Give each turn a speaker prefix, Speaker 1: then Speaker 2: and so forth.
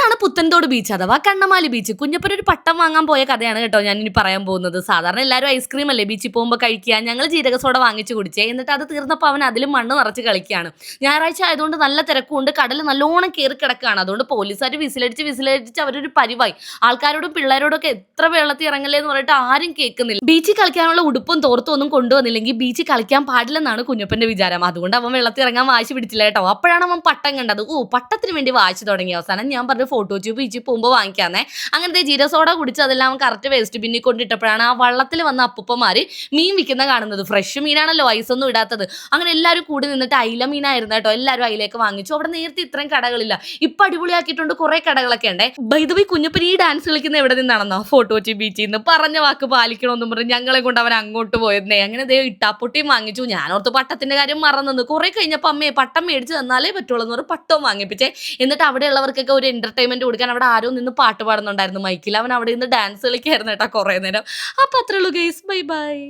Speaker 1: ഇതാണ് പുത്തൻതോട് ബീച്ച് അഥവാ കണ്ണമാലി ബീച്ച് കുഞ്ഞപ്പൻ ഒരു പട്ടം വാങ്ങാൻ പോയ കഥയാണ് കേട്ടോ ഞാൻ ഇനി പറയാൻ പോകുന്നത്. സാധാരണ എല്ലാവരും ഐസ്ക്രീം അല്ലേ ബീച്ചിൽ പോകുമ്പോൾ കഴിക്കുക. ഞങ്ങൾ ജീരക സോഡ വാങ്ങിച്ചു കുടിച്ചേ. എന്നിട്ട് അത് തീർന്നപ്പോൾ അവൻ അതിലും മണ്ണ് നിറച്ച് കളിക്കുകയാണ്. ഞായറാഴ്ച ആയതുകൊണ്ട് നല്ല തിരക്കുണ്ട് കടൽ നല്ലോണം കയറി കിടക്കുകയാണ്. അതുകൊണ്ട് പോലീസുകാർ വിസിലടിച്ച് വിസിലടിച്ച് അവരൊരു പരിവായി. ആൾക്കാരോടും പിള്ളേരോടൊക്കെ എത്ര വെള്ളത്തിൽ ഇറങ്ങല്ലേ എന്ന് പറഞ്ഞിട്ട് ആരും കേൾക്കുന്നില്ല. ബീച്ചിൽ കളിക്കാനുള്ള ഉടുപ്പും തോർത്തും ഒന്നും കൊണ്ടുവന്നില്ലെങ്കിൽ ബീച്ചിൽ കളിക്കാൻ പാടില്ലെന്നാണ് കുഞ്ഞപ്പന്റെ വിചാരം. അതുകൊണ്ട് അവൻ വെള്ളത്തിൽ ഇറങ്ങാൻ വാശി പിടിച്ചില്ല കേട്ടോ. അപ്പോഴാണ് അവൻ പട്ടം കണ്ടത്. ഓ പട്ടത്തിന് വേണ്ടി വാശി തുടങ്ങി. അവസാനം ഞാൻ പറഞ്ഞു ഫോട്ടോ ട്യൂബ് ഇച്ചി പോകുമ്പോൾ വാങ്ങിക്കാന്നേ. അങ്ങനത്തെ ജീര സോഡ കുടിച്ച് അതെല്ലാം കറക്റ്റ് വേസ്റ്റ് ബിന്നിൽ കൊണ്ടിട്ടപ്പോഴാണ് ആ വള്ളത്തിൽ വന്ന അപ്പുപ്പന്മാര് മീൻ വിൽക്കുന്ന കാണുന്നത്. ഫ്രഷ് മീനാണല്ലോ ഐസൊന്നും ഇടാത്തത്. അങ്ങനെ എല്ലാവരും കൂടി നിന്നിട്ട് അയില മീനായിരുന്നു കേട്ടോ. എല്ലാവരും അയിലേക്ക് വാങ്ങിച്ചു. അവിടെ നേരത്തെ ഇത്രയും കടകളില്ല. ഇപ്പൊ അടിപൊളിയാക്കിയിട്ടുണ്ട് കുറെ കടകളൊക്കെ ഉണ്ടേ. ബൈദവി കുഞ്ഞപ്പൻ ഈ ഡാൻസ് കളിക്കുന്ന എവിടെ നിന്നാണെന്നോ? ഫോട്ടോ ട്യൂബ് ബീച്ചിൽ നിന്ന് പറഞ്ഞ വാക്ക് പാലിക്കണമെന്നും പറഞ്ഞ് ഞങ്ങളെ കൊണ്ട് അവൻ അങ്ങോട്ട് പോയിരുന്നേ അങ്ങനെ ദേ ഇട്ടാപ്പൊട്ടിയും വാങ്ങിച്ചു. ഞാനോർത്ത് പട്ടത്തിന്റെ കാര്യം മറന്നു കുറെ കഴിഞ്ഞപ്പോൾ അമ്മയെ പട്ടം മേടിച്ച് തന്നാലേ പറ്റുള്ളൂ എന്ന് പറഞ്ഞ് പട്ടവും വാങ്ങിപ്പിച്ചേ. എന്നിട്ട് അവിടെയുള്ളവർക്കൊക്കെ ഒരു എന്റർടൈൻമെന്റ് കൊടുക്കാൻ അവിടെ ആരോ നിന്ന് പാട്ട് പാടുന്നുണ്ടായിരുന്നു മൈക്കിൽ. അവൻ അവിടെ നിന്ന് ഡാൻസ് കളിക്കായിരുന്നു കേട്ടോ കുറേ നേരം. അപ്പൊ അത്രേ ഉള്ളൂ ഗൈസ് ബൈ ബൈ